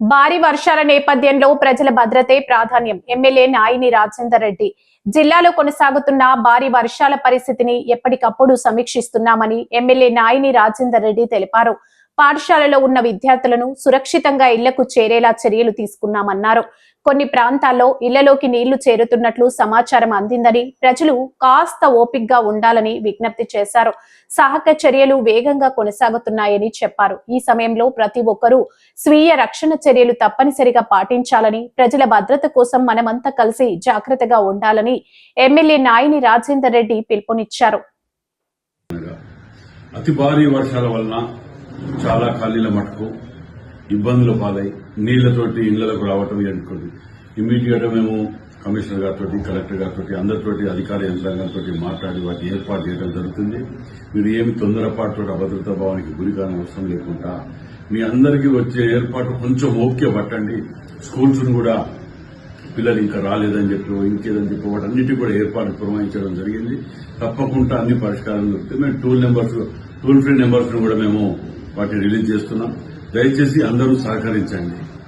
భారీ వర్షాల నేపథ్యంలో ప్రజల భద్రతే ప్రాధాన్యం. ఎమ్మెల్యే నాయిని రాజేందర్ రెడ్డి. జిల్లాలో కొనసాగుతున్న భారీ వర్షాల పరిస్థితిని ఎప్పటికప్పుడు సమీక్షిస్తున్నామని ఎమ్మెల్యే నాయిని రాజేందర్ రెడ్డి తెలిపారు. పాఠశాలలో ఉన్న విద్యార్థులను సురక్షితంగా ఇళ్ళకు చేరేలా చర్యలు తీసుకున్నామన్నారు. కొన్ని ప్రాంతాల్లో ఇళ్ళలోకి నీళ్ళు చేరుతున్నట్లు సమాచారం అందిందని ప్రజలు కాస్త ఓపిక్గా ఉండాలని విజ్ఞప్తి చేశారు. సహక చర్యలు వేగంగా కొనసాగుతున్నాయని చెప్పారు. ఈ సమయంలో ప్రతి ఒక్కరూ స్వీయ రక్షణ చర్యలు తప్పనిసరిగా పాటించాలని ప్రజల భద్రత కోసం మనమంతా కలిసి జాగ్రత్తగా ఉండాలని ఎమ్మెల్యే నాయిని రాజేందర్ రెడ్డి పిలుపునిచ్చారు. అతి భారీ వర్షాల వలన చాలా ఖాళీల మటుకు ఇబ్బందులు పాలై నీళ్ళతోటి ఇళ్ళకు రావటం అనుకుంది ఇమీడియట్ మేము కమిషనర్ గారితో కలెక్టర్ గారితో అందరితోటి అధికార యంత్రాంగంతో మాట్లాడి వాటి ఏర్పాటు చేయడం జరుగుతుంది. మీరు ఏమి తొందరపాటు అభద్రతా భావానికి గురి కాని అవసరం లేకుండా మీ అందరికీ వచ్చే ఏర్పాటు కొంచెం ఓకే పట్టండి. స్కూల్స్ కూడా పిల్లలు ఇంకా రాలేదని చెప్పి ఇంకేదని చెప్పి వాటన్నిటి కూడా ఏర్పాటు పురమాయించడం జరిగింది. తప్పకుండా అన్ని పరిష్కారం దొరికితే మేము toll numbers toll free numbers కూడా మేము వాటిని రిలీజ్ చేస్తున్నాం. దయచేసి అందరూ సహకరించండి.